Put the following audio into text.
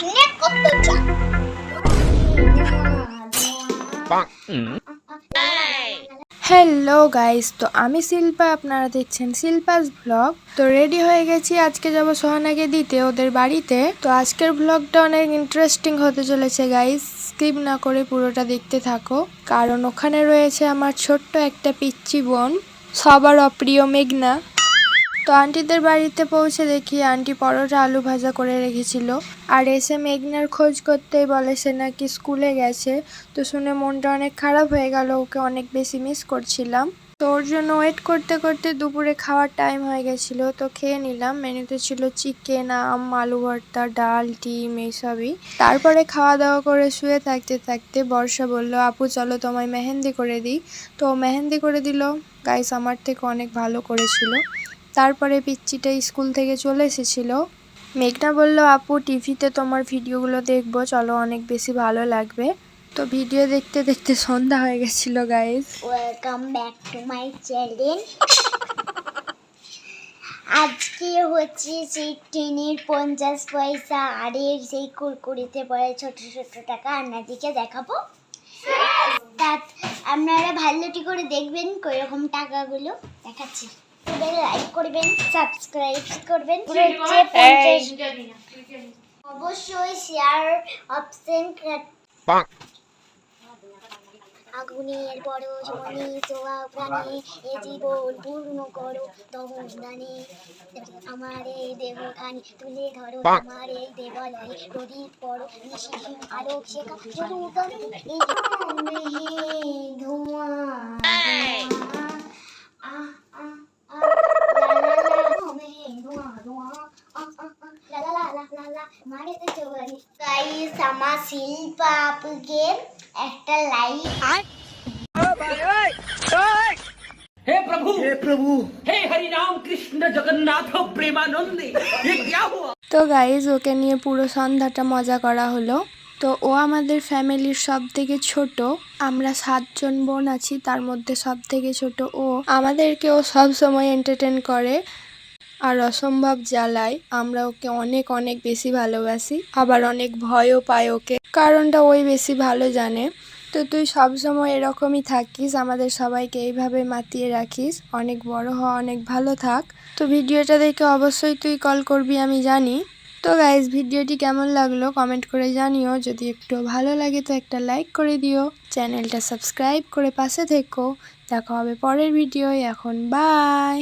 সামনে কত চা হ্যালো গাইস তো আমি শিল্পা, আপনারা দেখছেন শিল্পাস ব্লগ। তো রেডি হয়ে গেছি, আজকে যাব সোহানাকে দিতে ওদের বাড়িতে। তো আজকের ব্লগটা অনেক ইন্টারেস্টিং হতে চলেছে গাইস স্কিপ না করে পুরোটা দেখতে থাকো। কারণ ওখানে রয়েছে আমার ছোট্ট একটা পিচ্চি বোন, সবার অপ্রিয় মেঘনা। তো আন্টিদের বাড়িতে পৌঁছে দেখি আন্টি পরোটা আলু ভাজা করে রেখেছিল। আর এসে মেঘনার খোঁজ করতেই বলে সে নাকি স্কুলে গেছে। তো শুনে মনটা অনেক খারাপ হয়ে গেল, ওকে অনেক বেশি মিস করছিলাম। তো ওর জন্য ওয়েট করতে করতে দুপুরে খাওয়ার টাইম হয়ে গেছিল। তো খেয়ে নিলাম। মেনুতে ছিল চিকেন আম, আলু ভর্তা, ডাল, ডিম এইসবই। তারপরে খাওয়া দাওয়া করে শুয়ে থাকতে থাকতে বর্ষা বলল, আপু, চলো তোমায় মেহেন্দি করে দিই। তো মেহেন্দি করে দিল। গাইস আমার থেকে অনেক ভালো করেছিল। তারপরে পিচ্চিটা স্কুল থেকে চলে এসেছিল। মেঘনা বলল, আপু, টিভিতে তোমার ভিডিওগুলো দেখব। চলো, অনেক বেশি ভালো লাগবে। তো ভিডিও দেখতে দেখতে সন্ধ্যা হয়ে গেছিল guys welcome back to my channel আজকে হচ্ছে সেই ট্রেনের পঞ্চাশ পয়সা আর এর সেই কুরকুরিতে পড়ে ছোট ছোট টাকা। আপনাদেরকে দেখাবো। আপনারা ভালোটি করে দেখবেন কীরকম টাকাগুলো দেখাচ্ছি। লাইক করবেন সাবস্ক্রাইব করবেন অবশ্যই শেয়ার অপশন আগুনের বড় জনি সোয়া প্রাণে এ জীবন পূর্ণ করো দানে। আমার এই দেহ তুলে ধরো আমার এই দেবালয় প্রদীপ পড়ো নিশি আলোক শেখা এই গাইস আমার শিল্পা আপুকে একটা লাইক हे प्रभु हे प्रभु हे हरि राम कृष्ण जगन्नाथ प्रेमानंदे ये क्या हुआ তো গাইজ ওকে নিয়ে পুরো সন্ধ্যাটা মজা করা হলো তো ও আমাদের ফ্যামিলির সব থেকে ছোট আমরা সাতজন বোন আছি তার মধ্যে সব থেকে ছোট ও আমাদেরকে ও সব সময় এন্টারটেন করে আর অসম্ভব জ্বালায়, আমরা ওকে অনেক অনেক বেশি ভালোবাসি, আবার অনেক ভয়ও পাই ওকে। কারণটা ওই বেশি ভালো জানে। তো তুই সব সময় এরকমই থাকিস, আমাদের সবাইকে এইভাবে মাতিয়ে রাখিস। অনেক বড় হ, অনেক ভালো থাক। তো ভিডিওটা দেখে অবশ্যই তুই কল করবি, আমি জানি। তো গাইজ ভিডিওটি কেমন লাগল কমেন্ট করে জানিও। যদি একটু ভালো লাগে তো একটা লাইক করে দিও। চ্যানেলটা সাবস্ক্রাইব করে পাশে থেকো। দেখা হবে পরের ভিডিও এখন বাই